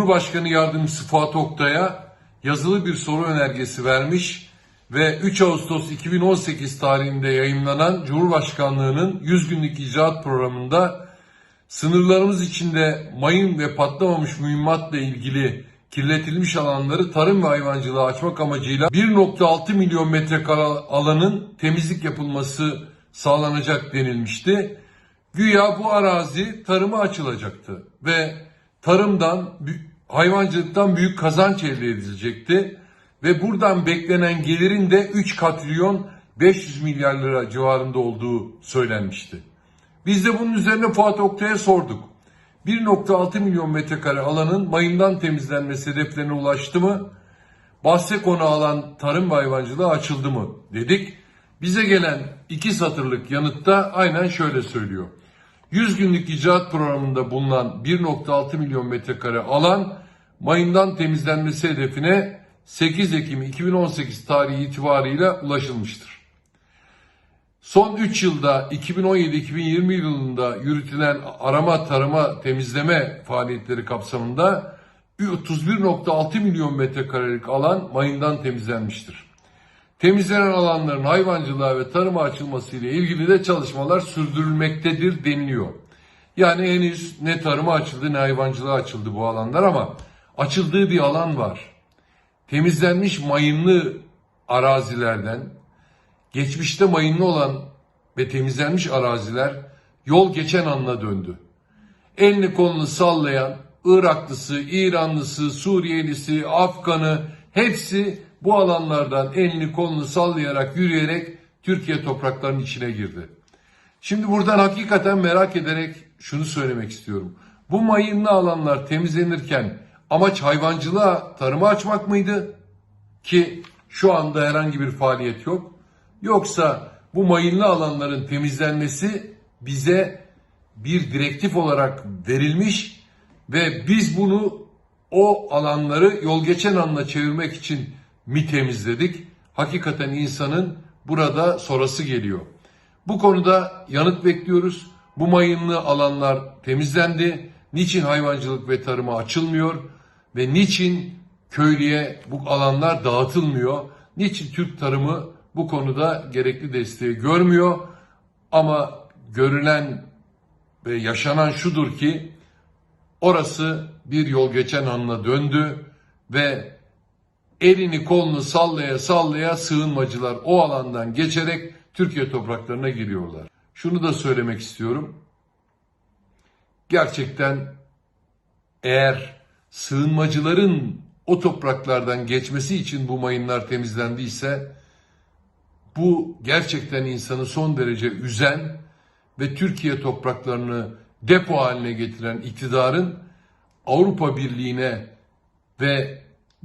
Cumhurbaşkanı Yardımcısı Fuat Oktay'a yazılı bir soru önergesi vermiş ve 3 Ağustos 2018 tarihinde yayımlanan Cumhurbaşkanlığının 100 günlük icraat programında sınırlarımız içinde mayın ve patlamamış mühimmatla ilgili kirletilmiş alanları tarım ve hayvancılığa açmak amacıyla 1.6 milyon metrekare alanın temizlik yapılması sağlanacak denilmişti. Güya bu arazi tarıma açılacaktı ve tarımdan, hayvancılıktan büyük kazanç elde edilecekti. Ve buradan beklenen gelirin de 3 katrilyon 500 milyar lira civarında olduğu söylenmişti. Biz de bunun üzerine Fuat Oktay'a sorduk. 1.6 milyon metrekare alanın mayından temizlenmesi hedeflerine ulaştı mı? Bahse konu alan tarım ve hayvancılığa açıldı mı dedik. Bize gelen iki satırlık yanıtta aynen şöyle söylüyor. 100 günlük icraat programında bulunan 1.6 milyon metrekare alan mayından temizlenmesi hedefine 8 Ekim 2018 tarihi itibarıyla ulaşılmıştır. Son 3 yılda 2017-2020 yılında yürütülen arama tarama temizleme faaliyetleri kapsamında 31.6 milyon metrekarelik alan mayından temizlenmiştir. Temizlenen alanların hayvancılığa ve tarıma açılması ile ilgili de çalışmalar sürdürülmektedir deniliyor. Yani henüz ne tarıma açıldı ne hayvancılığa açıldı bu alanlar ama açıldığı bir alan var. Temizlenmiş mayınlı arazilerden geçmişte mayınlı olan ve temizlenmiş araziler yol geçen anına döndü. Elini kolunu sallayan Iraklısı, İranlısı, Suriyelisi, Afganı hepsi bu alanlardan elini kolunu sallayarak yürüyerek Türkiye topraklarının içine girdi. Şimdi buradan hakikaten merak ederek şunu söylemek istiyorum. Bu mayınlı alanlar temizlenirken amaç hayvancılığa, tarıma açmak mıydı? Ki şu anda herhangi bir faaliyet yok. Yoksa bu mayınlı alanların temizlenmesi bize bir direktif olarak verilmiş ve biz bunu o alanları yol geçen anla çevirmek için mi temizledik? Hakikaten insanın burada sorası geliyor. Bu konuda yanıt bekliyoruz. Bu mayınlı alanlar temizlendi. Niçin hayvancılık ve tarıma açılmıyor? Ve niçin köylüye bu alanlar dağıtılmıyor? Niçin Türk tarımı bu konuda gerekli desteği görmüyor? Ama görülen ve yaşanan şudur ki orası bir yol geçen anına döndü ve elini kolunu sallaya sallaya sığınmacılar o alandan geçerek Türkiye topraklarına giriyorlar. Şunu da söylemek istiyorum. Gerçekten eğer sığınmacıların o topraklardan geçmesi için bu mayınlar temizlendiyse bu gerçekten insanı son derece üzen ve Türkiye topraklarını depo haline getiren iktidarın Avrupa Birliği'ne ve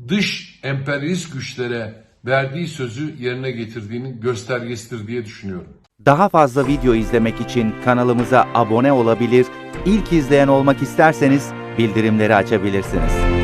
dış emperyalist güçlere verdiği sözü yerine getirdiğinin göstergesidir diye düşünüyorum. Daha fazla video izlemek için kanalımıza abone olabilir, ilk izleyen olmak isterseniz bildirimleri açabilirsiniz.